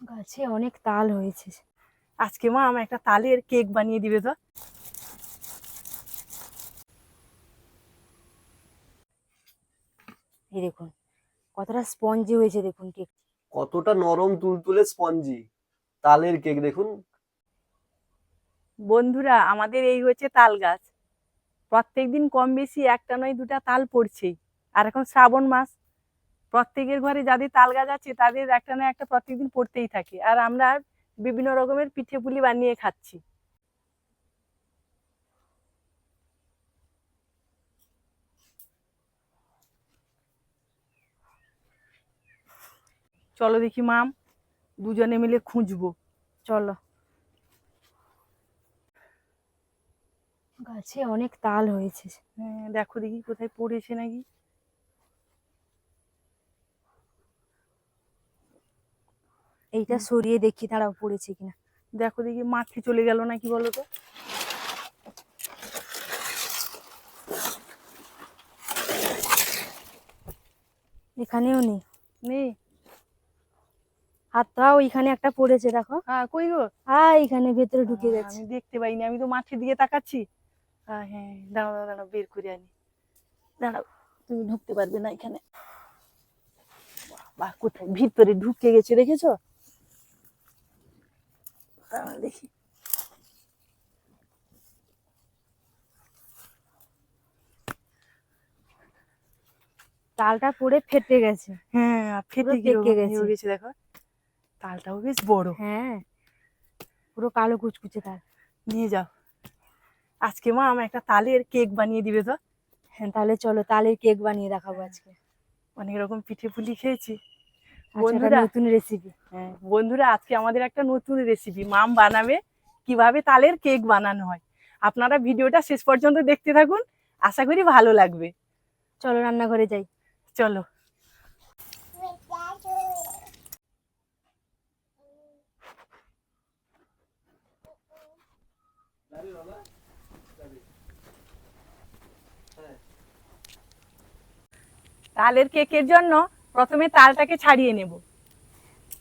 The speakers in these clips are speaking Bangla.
গাছে অনেক তাল হয়েছে। আজকে মা আমার একটা তালের কেক বানিয়ে দিবে তো। এই দেখুন কতটা স্পঞ্জি হয়েছে দেখুন কেক। কতটা নরম তুলতুলে স্পঞ্জি তালের কেক দেখুন। বন্ধুরা আমাদের এই হচ্ছে তাল গাছ। প্রত্যেকদিন কম বেশি একটা নয় দুটা তাল পড়ছেই। আর এখন শ্রাবণ মাস। প্রত্যেকের ঘরে যাদের তাল গাছ আছে তাদের একটা না একটা প্রত্যেকদিন পড়তেই থাকে। আর আমরা বিভিন্ন রকমের পিঠে পুলি বানিয়ে খাচ্ছি। চলো দেখি মাম দুজনে মিলে খুঁজবো। চলো। গাছে অনেক তাল হয়েছে। হ্যাঁ দেখো দেখি কোথায় পড়েছে নাকি। এইটা সরিয়ে দেখি দাঁড়াও পড়েছে কিনা। দেখো দেখি মাঠে চলে গেল নাকি বলো তো এখানেও নেই। নেই। হাতটা ওইখানে একটা পড়েছে দেখো। হ্যাঁ কই গো? হ্যাঁ এইখানে ভেতরে ঢুকে গেছে। আমি দেখতে পাইনি আমি তো মাঠের দিকে তাকাচ্ছি। আহ, হ্যাঁ দাঁড়াও দাঁড়াও, বের করে আনি। দাঁড়াও তুমি ঢুকতে পারবে না এখানে। বাহ কোথায়? ভিতরে ঢুকে গেছে দেখেছ? দাঁড়াও দেখি। তালটা পড়ে ফেটে গেছে। হ্যাঁ ফেটে গিয়ে গেছে। গেছে দেখো। তালটাও বেশ বড়। হ্যাঁ পুরো কালো কুচকুচে তাল। নিয়ে যাও। আজকে মা আমার একটা তালের কেক বানিয়ে দিবে তো। হ্যাঁ তাহলে চলো তালের কেক বানিয়ে দেখাবো আজকে। অনেক রকম পিঠে পুলি খেয়েছি। বন্ধুরা নতুন রেসিপি হ্যাঁ। বন্ধুরা আজকে আমাদের একটা নতুন রেসিপি মাম বানাবে কীভাবে তালের কেক বানানো হয়। আপনারা ভিডিওটা শেষ পর্যন্ত দেখতে থাকুন আশা করি ভালো লাগবে। চলো রান্নাঘরে যাই। চলো। তালের কেকের জন্য প্রথমে তালটাকে ছাড়িয়ে নেব।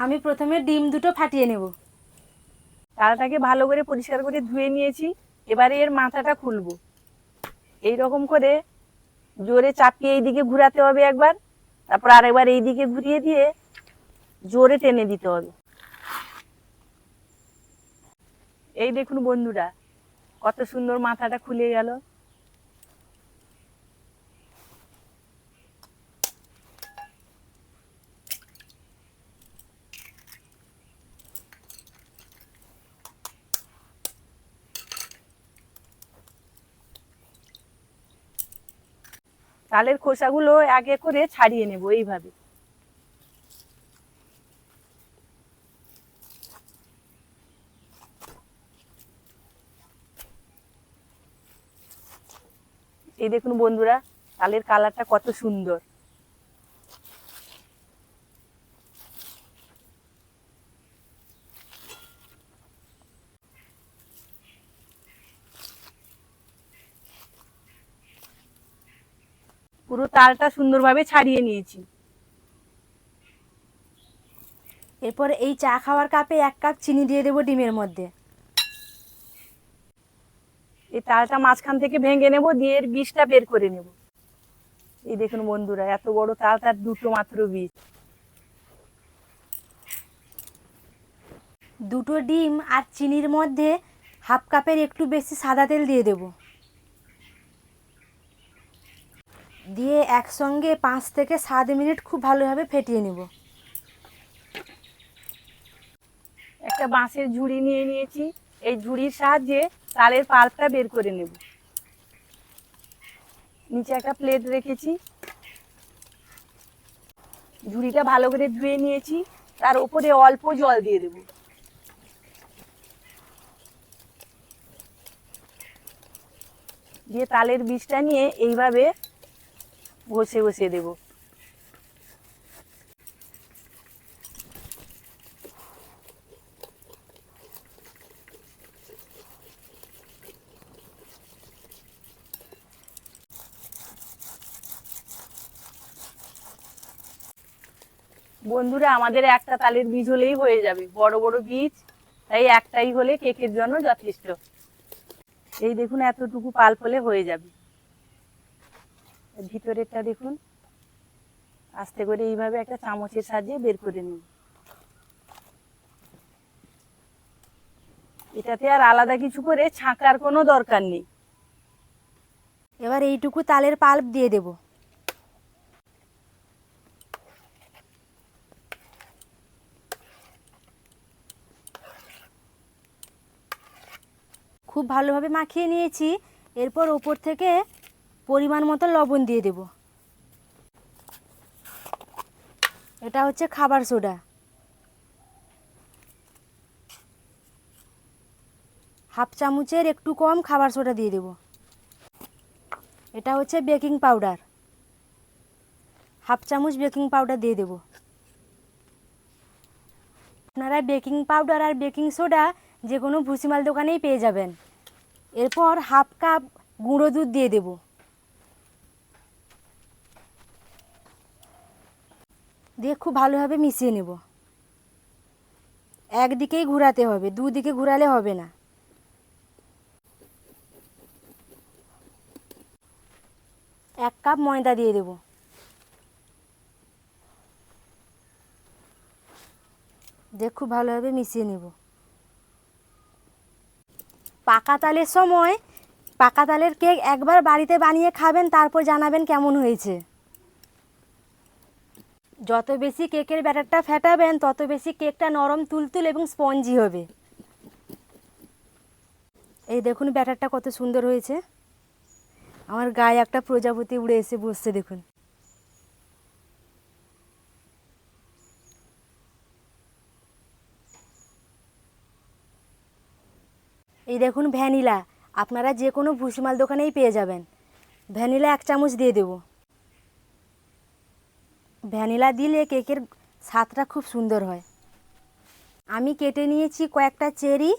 আমি প্রথমে ডিম দুটো ফাটিয়ে নেব। তালটাকে ভালো করে পরিষ্কার করে ধুয়ে নিয়েছি এবারে এর মাথাটা খুলবো। এই রকম করে জোরে চাপিয়ে এইদিকে ঘুরাতে হবে একবার তারপর আরেকবার এইদিকে ঘুরিয়ে দিয়ে জোরে টেনে দিতে হবে। এই দেখুন বন্ধুরা কত সুন্দর মাথাটা খুলে গেল। তালের খোসাগুলো আগে করে ছাড়িয়ে নেব এইভাবে। এই দেখুন বন্ধুরা তালের কালারটা কত সুন্দর। পুরো তালটা সুন্দরভাবে ছাড়িয়ে নিয়েছি। এরপর এই চা খাওয়ার কাপে এক কাপ চিনি দিয়ে দেবো ডিমের মধ্যে। এই তালটা মাঝখান থেকে ভেঙে নেব, দিয়ে এর বীজটা বের করে নেব। এই দেখুন বন্ধুরা, এত বড় তাল তার দুটো মাত্র বীজ। দুটো ডিম আর চিনির মধ্যে হাফ কাপের একটু বেশি সাদা তেল দিয়ে দেব। দিয়ে একসঙ্গে পাঁচ থেকে সাত মিনিট খুব ভালোভাবে ফেটিয়ে নেব। একটা বাঁশের ঝুড়ি নিয়ে নিয়েছি। এই ঝুড়ির সাহায্যে তালের পাল্পটা বের করে নেব। নিচে একটা প্লেট রেখেছি। ঝুড়িটা ভালো করে ধুয়ে নিয়েছি। তার উপরে অল্প জল দিয়ে দেব। দিয়ে তালের বীজটা নিয়ে এইভাবে ঘষে ঘষে দেবো। বন্ধুরা, আমাদের একটা তালের বীজ হলেই হয়ে যাবে। বড় বড় বীজ, তাই একটাই হলে কেকের জন্য যথেষ্ট। এই দেখুন, এতটুকু পাল্প হলে হয়ে যাবে। ভিতরেরটা দেখুন। আস্তে করে এইভাবে একটা চামচের সাহায্যে বের করে নিন। এটাতে আর আলাদা কিছু করে ছাঁকার কোনো দরকার নেই। এবার এইটুকু তালের পাল্প দিয়ে দেব। খুব ভালোভাবে মাখিয়ে নিয়েছি। এরপর ওপর থেকে পরিমাণ মতো লবণ দিয়ে দেব। এটা হচ্ছে খাবার সোডা। হাফ চামচের একটু কম খাবার সোডা দিয়ে দেবো। এটা হচ্ছে বেকিং পাউডার। হাফ চামচ বেকিং পাউডার দিয়ে দেব। আপনারা বেকিং পাউডার আর বেকিং সোডা যে কোনো ভুসিমাল দোকানেই পেয়ে যাবেন। এরপর হাফ কাপ গুঁড়ো দুধ দিয়ে দেব। দিয়ে খুব ভালোভাবে মিশিয়ে নেব। একদিকেই ঘোরাতে হবে, দুদিকে ঘোরালে হবে না। এক কাপ ময়দা দিয়ে দেব। দিয়ে খুব ভালোভাবে মিশিয়ে নেব। পাকা তালের সময়, পাকা তালের কেক একবার বাড়িতে বানিয়ে খাবেন, তারপর জানাবেন কেমন হয়েছে। যত বেশি কেকের ব্যাটারটা ফেটাবেন, তত বেশি কেকটা নরম, তুলতুল এবং স্পঞ্জি হবে। এই দেখুন ব্যাটারটা কত সুন্দর হয়েছে। আমার গায়ে একটা প্রজাপতি উড়ে এসে বসছে, দেখুন। এই দেখুন ভ্যানিলা। আপনারা যে কোনো ভুসিমাল দোকানেই পেয়ে যাবেন। ভ্যানিলা এক চামচ দিয়ে দেব। ভ্যানিলা দিলে কেকের স্বাদটা খুব সুন্দর হয়। আমি কেটে নিয়েছি কয়েকটা চেরি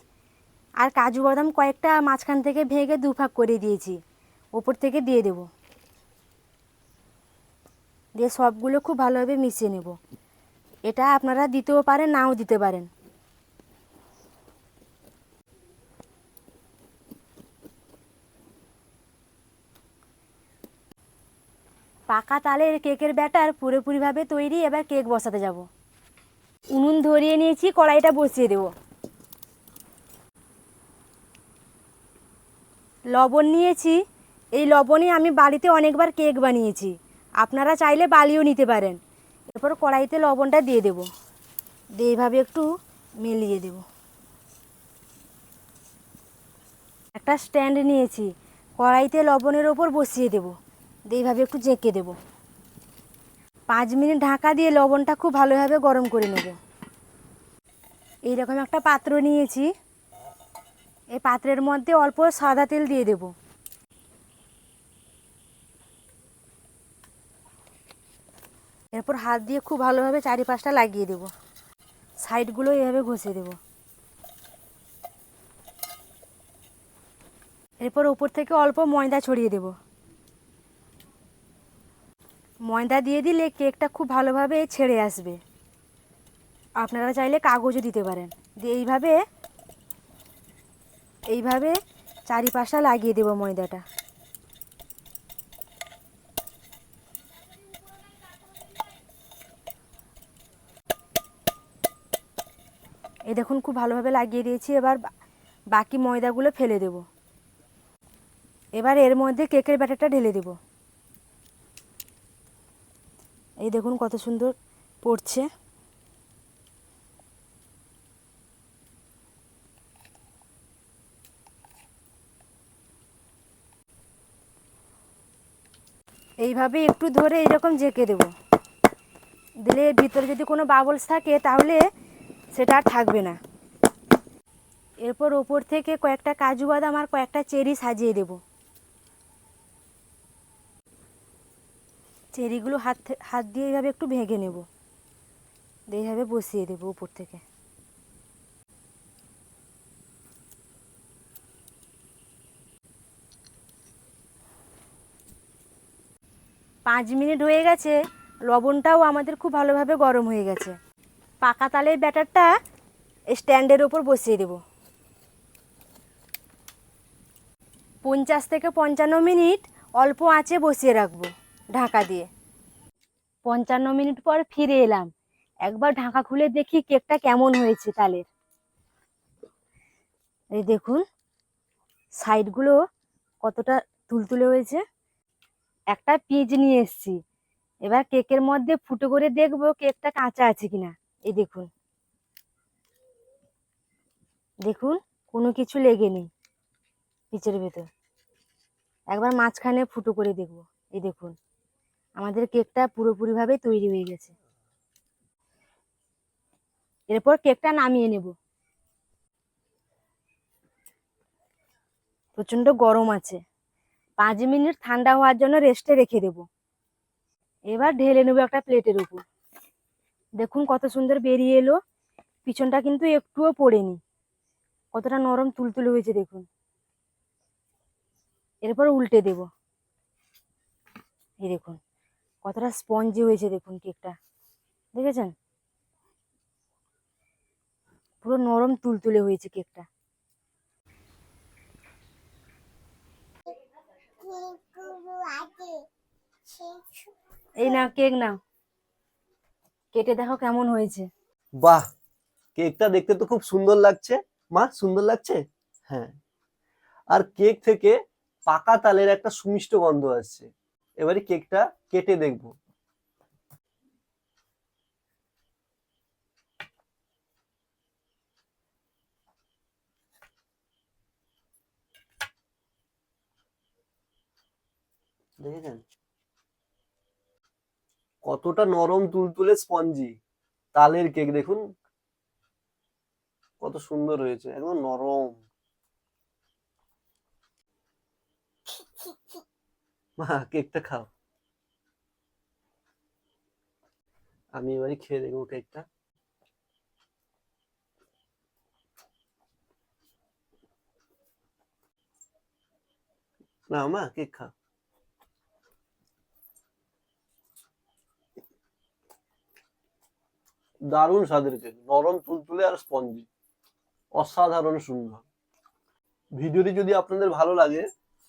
আর কাজু বাদাম কয়েকটা মাঝখান থেকে ভেঙে দুভাগ করে দিয়েছি। ওপর থেকে দিয়ে দেব। দিয়ে সবগুলো খুব ভালোভাবে মিশিয়ে নেব। এটা আপনারা দিতেও পারেন, নাও দিতে পারেন। পাকা তালের কেকের ব্যাটার পুরোপুরিভাবে তৈরি, এবার কেক বসাতে যাব। উনুন ধরিয়ে নিয়েছি, কড়াইটা বসিয়ে দেব। লবণ নিয়েছি। এই লবণে আমি বাড়িতে অনেকবার কেক বানিয়েছি। আপনারা চাইলে বালিও নিতে পারেন। এরপর কড়াইতে লবণটা দিয়ে দেব। দিয়ে এইভাবে একটু মিলিয়ে দেব। একটা স্ট্যান্ড নিয়েছি। কড়াইতে লবণের ওপর বসিয়ে দেব। এইভাবে একটু জেঁকে দেব। পাঁচ মিনিট ঢাকা দিয়ে লবণটা খুব ভালোভাবে গরম করে নেব। এইরকম একটা পাত্র নিয়েছি। এই পাত্রের মধ্যে অল্প সাদা তেল দিয়ে দেব। এরপর হাত দিয়ে খুব ভালোভাবে চারিপাশটা লাগিয়ে দেব। সাইডগুলো এভাবে ঘষে দেব। এরপর উপর থেকে অল্প ময়দা ছড়িয়ে দেব। ময়দা দিয়ে দিলে কেকটা খুব ভালোভাবে ছেড়ে আসবে। আপনারা চাইলে কাগজও দিতে পারেন। দিয়ে এইভাবে এইভাবে চারিপাশটা লাগিয়ে দেবো ময়দাটা। এই দেখুন, খুব ভালোভাবে লাগিয়ে দিয়েছি। এবার বাকি ময়দাগুলো ফেলে দেব। এবার এর মধ্যে কেকের ব্যাটারটা ঢেলে দেব। এই দেখুন কত সুন্দর পড়ছে। এইভাবে একটু ধরে এইরকম জেঁকে দেব। দিলে ভিতরে যদি কোনো বাবলস থাকে, তাহলে সেটা আর থাকবে না। এরপর ওপর থেকে কয়েকটা কাজু বাদাম আর কয়েকটা চেরি সাজিয়ে দেব। চেরিগুলো হাত হাত দিয়ে এইভাবে একটু ভেঙে নেব। এইভাবে বসিয়ে দেবো উপর থেকে। পাঁচ মিনিট হয়ে গেছে, লবণটাও আমাদের খুব ভালোভাবে গরম হয়ে গেছে। পাকা তালের ব্যাটারটা স্ট্যান্ডের ওপর বসিয়ে দেব। পঞ্চাশ থেকে পঞ্চান্ন মিনিট অল্প আঁচে বসিয়ে রাখব। ঢাকা দিয়ে। পঞ্চান্ন মিনিট পর ফিরে এলাম। একবার ঢাকা খুলে দেখি কেকটা কেমন হয়েছে তালের। এই দেখুন, সাইডগুলো কতটা তুলতুলে হয়েছে। একটা পিজ নিয়ে এসেছি। এবার কেকের মধ্যে ফুটো করে দেখব কেকটা কাঁচা আছে কিনা। এই দেখুন। দেখুন, কোনো কিছু লেগে নেই পিচের ভেতর। একবার মাঝখানে ফুটো করে দেখব। এই দেখুন। আমাদের কেকটা পুরোপুরিভাবে তৈরি হয়ে গেছে। এরপর কেকটা নামিয়ে নেব। প্রচণ্ড গরম আছে। পাঁচ মিনিট ঠান্ডা হওয়ার জন্য রেস্টে রেখে দেব। এবার ঢেলে নেব একটা প্লেটের উপর। দেখুন কত সুন্দর বেরিয়ে এলো। পিছনটা কিন্তু একটুও পড়েনি। কতটা নরম তুলতুলে হয়েছে দেখুন। এরপর উল্টে দেব। এই দেখুন। কতটা স্পঞ্জি হয়েছে দেখুন কেকটা দেখেছেন? পুরো নরম তুলতুলে হয়েছে কেকটা এই না কেক নাও। কেটে দেখো কেমন হয়েছে। বাহ! কেকটা দেখতে তো খুব সুন্দর লাগছে। মা, সুন্দর লাগছে? হ্যাঁ। আর কেক থেকে পাকা তালের একটা সুমিষ্ট গন্ধ আসছে। এবারে কেকটা কেটে দেখব। দেখেছেন? কতটা নরম তুলতুলে স্পঞ্জি। তালের কেক, দেখুন। কত সুন্দর হয়েছে, একদম নরম। মা, কেকটা খাও। আমি এবারে খেয়ে দেখব কেকটা। না মা, কেক খাও। দারুণ স্বাদের কেক, নরম তুলতুলে আর স্পঞ্জি। অসাধারণ সুন্দর। ভিডিওটি যদি আপনাদের ভালো লাগে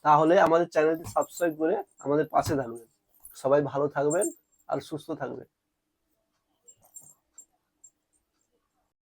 তাহলে আমাদের চ্যানেলটি সাবস্ক্রাইব করে আমাদের পাশে থাকবেন। সবাই ভালো থাকবেন আর সুস্থ থাকবেন।